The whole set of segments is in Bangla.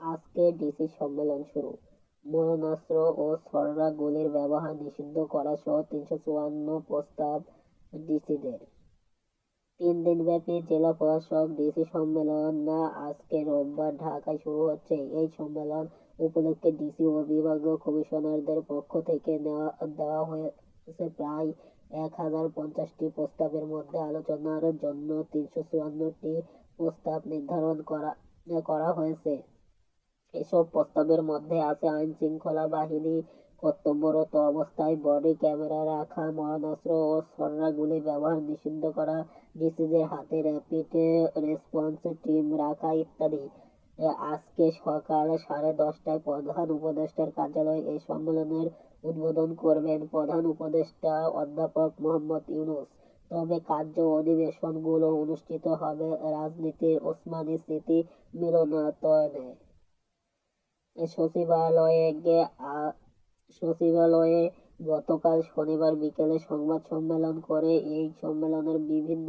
আজকে ডিসি সম্মেলন শুরু। মরণাস্ত্র ও ছড়রা গুলির ব্যবহার নিষিদ্ধ করা সহ তিনশো চুয়ান্ন প্রস্তাব ডিসিদের। তিন দিনব্যাপী জেলা প্রশাসক ডিসি সম্মেলন আজকে রোববার ঢাকায় শুরু হচ্ছে। এই সম্মেলন উপলক্ষে ডিসি ও বিভাগীয় কমিশনারদের পক্ষ থেকে নেওয়া, দেওয়া হয়েছে প্রায় এক হাজার পঞ্চাশটি প্রস্তাবের মধ্যে আলোচনার জন্য তিনশো চুয়ান্নটি প্রস্তাব নির্ধারণ করা করা হয়েছে। এসব প্রস্তাবের মধ্যে আছে আইন শৃঙ্খলা বাহিনী, কর্তব্যরত অবস্থায় বডি ক্যামেরা রাখা, মরণাস্ত্র ও ছড়রাগুলি ব্যবহার নিষিদ্ধ করা ডিসিদের হাতে র্যাপিড রেসপন্স টিম রাখা ইত্যাদি। আজকে সকাল সাড়ে দশটায় প্রধান উপদেষ্টার কার্যালয়ে এই সম্মেলনের উদ্বোধন করবেন প্রধান উপদেষ্টা অধ্যাপক মোহাম্মদ ইউনুস। তবে কার্য অধিবেশনগুলো অনুষ্ঠিত হবে রাজনীতির ওসমানী স্মৃতি মিলনায়তনে। সচিবালয়ে সচিবালয়ে গতকাল শনিবার বিকেলে সংবাদ সম্মেলন করে এই সম্মেলনের বিভিন্ন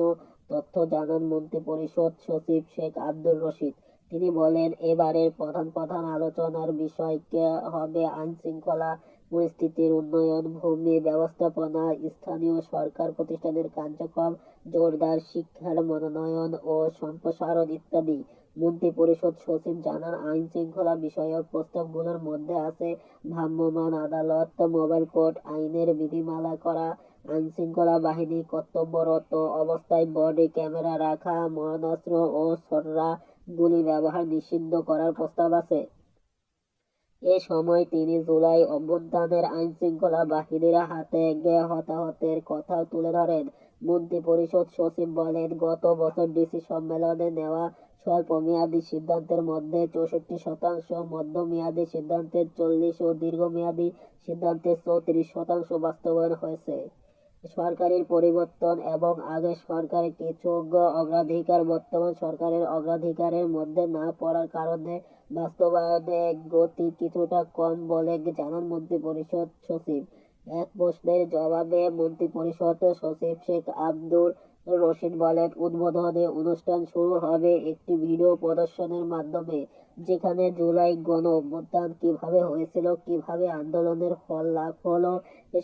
তথ্য জানান মন্ত্রিপরিষদ সচিব শেখ আব্দুর রশিদ। তিনি বলেন, এবারের প্রধান প্রধান আলোচনার বিষয় হবে আইন শৃঙ্খলা পরিস্থিতির উন্নয়ন, ভূমি ব্যবস্থাপনা, স্থানীয় সরকার প্রতিষ্ঠানের কার্যক্রম, জোরদার শিক্ষার মনোনয়ন ও সম্প্রসারণ ইত্যাদি। মন্ত্রিপরিষদ সচিব জানান আইন শৃঙ্খলা বিষয়ক প্রস্তাবগুলোর মধ্যে আছে ভ্রাম্যমাণ আদালত, মোবাইল কোর্ট, আইনের বিধিমালা করা আইন শৃঙ্খলা বাহিনী কর্তব্যরত অবস্থায় বডি ক্যামেরা রাখা, মরণাস্ত্র ও ছড়রা গুলি ব্যবহার নিষিদ্ধ করার প্রস্তাব আছে। এ সময় তিনি জুলাই অভ্যুত্থানের আইন শৃঙ্খলা বাহিনীর হাতে হতাহতের কথাও তুলে ধরেন। মন্ত্রিপরিষদ সচিব বলেন, গত বছর ডিসি সম্মেলনে নেওয়া স্বল্পমেয়াদী সিদ্ধান্তের মধ্যে চৌষট্টি শতাংশ মধ্যমেয়াদী সিদ্ধান্তের চল্লিশ ও দীর্ঘমেয়াদী সিদ্ধান্তের চৌত্রিশ শতাংশ বাস্তবায়ন হয়েছে। সরকারের পরিবর্তন এবং আগের সরকারের কিছু অগ্রাধিকার, বর্তমান সরকারের অগ্রাধিকারের মধ্যে না পড়ার কারণে বাস্তবায়নে গতি কিছুটা কম বলে জানান মন্ত্রিপরিষদ সচিব। এক প্রশ্নের জবাবে মন্ত্রিপরিষদ সচিব শেখ আব্দুর রশিদ বলেন, উদ্বোধনী অনুষ্ঠান শুরু হবে একটি ভিডিও প্রদর্শনের মাধ্যমে, যেখানে জুলাই গণ অভ্যুত্থান কীভাবে হয়েছিল, কীভাবে আন্দোলনের ফল লাভ হলো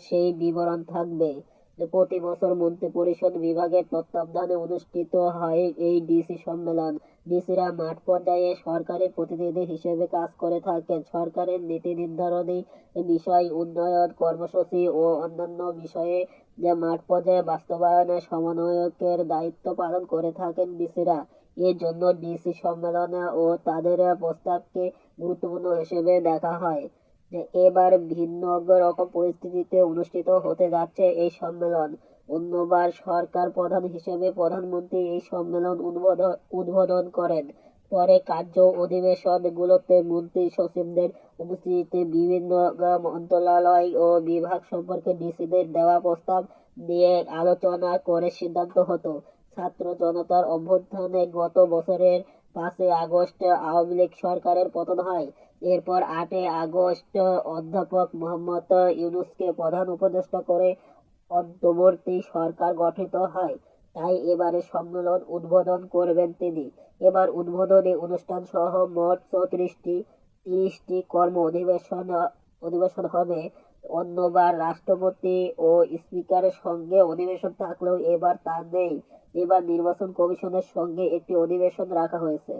সেই বিবরণ থাকবে। প্রতি বছর মন্ত্রিপরিষদ বিভাগের তত্ত্বাবধানে অনুষ্ঠিত হয় এই ডিসি সম্মেলন। ডিসিরা মাঠ পর্যায়ে সরকারের প্রতিনিধি হিসেবে কাজ করে থাকেন। সরকারের নীতি নির্ধারণী বিষয় উন্নয়ন, কর্মসূচি ও অন্যান্য বিষয়ে যে মাঠ পর্যায়ে বাস্তবায়নে সমন্বয়কের দায়িত্ব পালন করে থাকেন ডিসিরা। এর জন্য ডিসি সম্মেলন ও তাদের প্রস্তাবকে গুরুত্বপূর্ণ হিসেবে দেখা হয়। যে এবার ভিন্ন রকম পরিস্থিতিতে অনুষ্ঠিত হতে যাচ্ছে এই সম্মেলন। অন্যবার সরকার প্রধান হিসেবে প্রধানমন্ত্রী এই সম্মেলন উদ্বোধন করেন। পরে কার্য অধিবেশনগুলোতে মন্ত্রী সচিবদের উপস্থিতিতে বিভিন্ন মন্ত্রণালয় ও বিভাগ সম্পর্কে ডিসিদের দেওয়া প্রস্তাব নিয়ে আলোচনা করে সিদ্ধান্ত হতো। ছাত্র জনতার অভ্যুত্থানে গত বছরের পাঁচই আগস্ট আওয়ামী লীগ সরকারের পতন হয় এরপর আটই আগস্ট অধ্যাপক মোহাম্মদ ইউনুসকে প্রধান উপদেষ্টা করে অন্তর্বর্তী সরকার গঠিত হয়। তাই এবারে সম্মেলন উদ্বোধন করবেন তিনি। এবার উদ্বোধনী অনুষ্ঠান সহ মোট চৌত্রিশটি তিরিশটি কর্ম অধিবেশন অধিবেশন হবে। অন্যবার রাষ্ট্রপতি ও স্পিকারের সঙ্গে অধিবেশন থাকলেও এবার তা নেই। এবার নির্বাচন কমিশনের সঙ্গে একটি অধিবেশন রাখা হয়েছে।